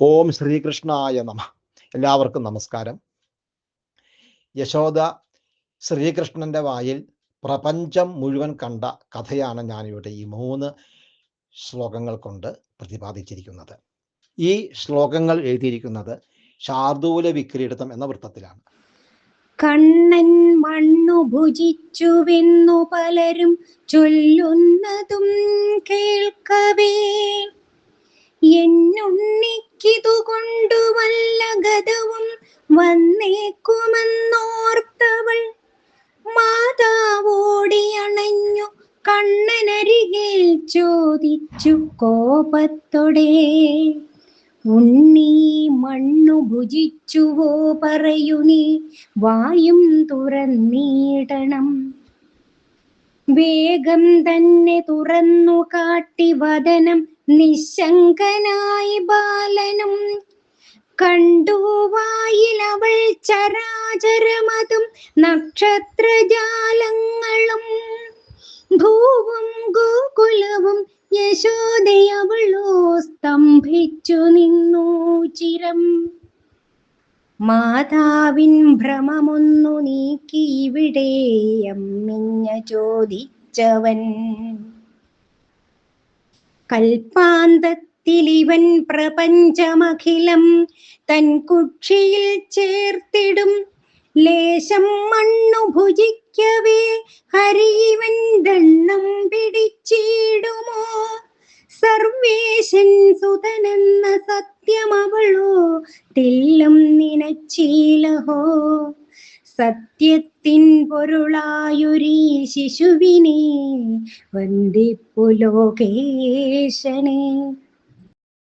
ഓം ശ്രീകൃഷ്ണായ നമ. എല്ലാവർക്കും നമസ്കാരം. യശോദ ശ്രീകൃഷ്ണന്റെ വായിൽ പ്രപഞ്ചം മുഴുവൻ കണ്ട കഥയാണ് ഞാനിവിടെ ഈ മൂന്ന് ശ്ലോകങ്ങൾ കൊണ്ട് പ്രതിപാദിച്ചിരിക്കുന്നത്. ഈ ശ്ലോകങ്ങൾ എഴുതിയിരിക്കുന്നത് ശാർദൂല വിക്രീഡിതം എന്ന വൃത്തത്തിലാണ്. കണ്ണൻ മണ്ണു ഭുജിച്ചുവെന്നു പലരും ചൊല്ലുന്നതും വന്നേക്കുമെന്നോർത്തവൾ മാതാവോടിയണഞ്ഞു കണ്ണനരികിൽ ചോദിച്ചു കോപത്തോടെ ഉണ്ണി മണ്ണു ഭുജിച്ചുവോ പറയൂ വായും തുറന്നീടണം. വേഗം തന്നെ തുറന്നു കാട്ടി വദനം നിശങ്കനായി ബാലനും കണ്ടു വായിലവൾ ചരാചരമതും നക്ഷത്രജാലങ്ങളും. ഭൂവും ഗോകുലവും യശോദയവളോ സ്തംഭിച്ചു നിന്നു ചിരം. മാതാവിൻ ഭ്രമമൊന്നു നീക്കി ഇവിടെ അമ്മിഞ്ഞ ചോദിച്ചവൻ. കൽപ്പാന്തത്തിലിവൻ പ്രപഞ്ചമഖിലം തൻ കുക്ഷിയിൽ ചേർത്തിടും. ലേശം മണ്ണു ഭുജിക്കവേ ഹരിവൻ ദണ്ണം പിടിച്ചിടുമോ? സർവേശൻ സുതനെന്ന സത്യമവളോ തെല്ലും നിനച്ചീലഹോ? സത്യത്തിൻ പൊരുളായൊരീ ശിശുവിനെ വന്ദിപ്പു ലോകേശനെ.